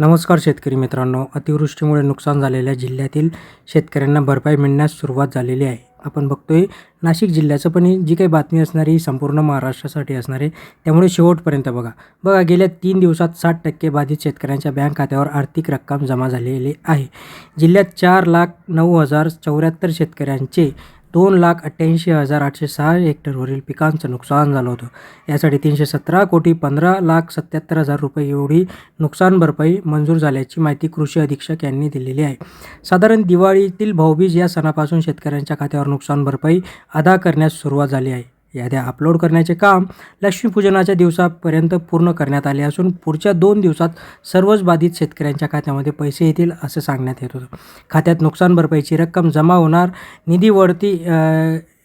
नमस्कार शेतकरी मित्रांनो. अतिवृष्टीमुळे नुकसान झालेल्या जिल्ह्यातील शेतकऱ्यांना भरपाई मिळण्यास सुरुवात झालेली आहे. आपण बघतोय नाशिक जिल्ह्याचं पण जी काही बातमी असणारी ही संपूर्ण महाराष्ट्रासाठी असणार आहे त्यामुळे शेवटपर्यंत बघा. बघा गेल्या तीन दिवसात साठ टक्के बाधित शेतकऱ्यांच्या बँक खात्यावर आर्थिक रक्कम जमा झालेली आहे. जिल्ह्यात चार लाख नऊ हजार चौऱ्याहत्तर शेतकऱ्यांचे दोन लाख अठ्ठ्याऐंशी हजार आठशे सहा हेक्टरवरील पिकांचं नुकसान झालं होतं. यासाठी तीनशे सतरा कोटी पंधरा लाख सत्याहत्तर हजार रुपये एवढी नुकसान भरपाई मंजूर झाल्याची माहिती कृषी अधीक्षक यांनी दिलेली आहे. साधारण दिवाळीतील भाऊबीज या सणापासून शेतकऱ्यांच्या खात्यावर नुकसान भरपाई अदा करण्यास सुरुवात झाली आहे. याद्या अपलोड करण्याचे काम लक्ष्मीपूजनाच्या दिवसापर्यंत पूर्ण करण्यात आले असून पुढच्या दोन दिवसात सर्वच बाधित शेतकऱ्यांच्या खात्यामध्ये पैसे येतील असं सांगण्यात येत होतं. खात्यात नुकसान भरपाईची रक्कम जमा होणार निधी वळती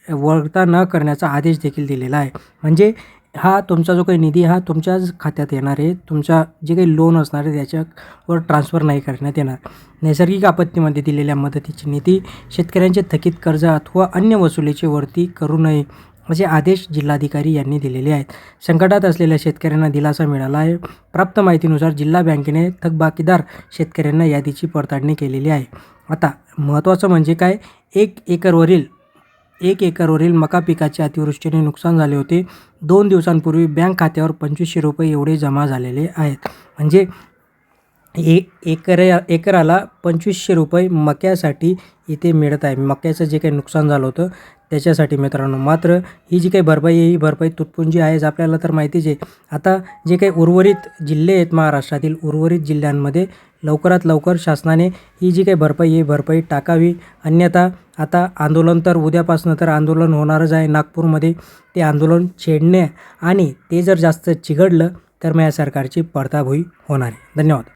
वळता न करण्याचा आदेश देखील दिलेला आहे. म्हणजे हा तुमचा जो काही निधी हा तुमच्याच खात्यात येणार आहे. तुमच्या जे काही लोन असणार आहे त्याच्यावर ट्रान्सफर नाही करण्यात येणार. नैसर्गिक आपत्तीमध्ये दिलेल्या मदतीची निधी शेतकऱ्यांचे थकीत कर्ज अथवा अन्य वसुलीची वरती करू नये. असे आदेश जिल्हाधिकारी यांनी दिलेले आहेत. संकटात असलेल्या शेतकऱ्यांना दिलासा मिळाला आहे. प्राप्त माहितीनुसार जिल्हा बँकेने थकबाकीदार शेतकऱ्यांना यादीची पडताळणी केलेली आहे. आता महत्त्वाचं म्हणजे काय? एक एकरवरील एक एकरवरील मका पिकाचे अतिवृष्टीने नुकसान झाले होते. दोन दिवसांपूर्वी बँक खात्यावर पंचवीसशे रुपये एवढे जमा झालेले आहेत. म्हणजे ए एकर एकराला पंचवीसशे रुपये मक्यासाठी इथे मिळत आहे. मक्याचं जे काही नुकसान झालं होतं त्याच्यासाठी मित्रांनो मात्र ही जी काही भरपाई आहे ही भरपाई तुटपुंजी आहेच आपल्याला तर माहितीच आहे. आता जे काही उर्वरित जिल्हे आहेत महाराष्ट्रातील उर्वरित जिल्ह्यांमध्ये लवकरात लवकर शासनाने ही जी काही भरपाई आहे भरपाई टाकावी. अन्यथा आता आंदोलन तर उद्यापासून तर आंदोलन होणारच आहे नागपूरमध्ये. ते आंदोलन छेडणे आणि ते जर जास्त चिघडलं तर मग या सरकारची पडताभुई होणार आहे. धन्यवाद.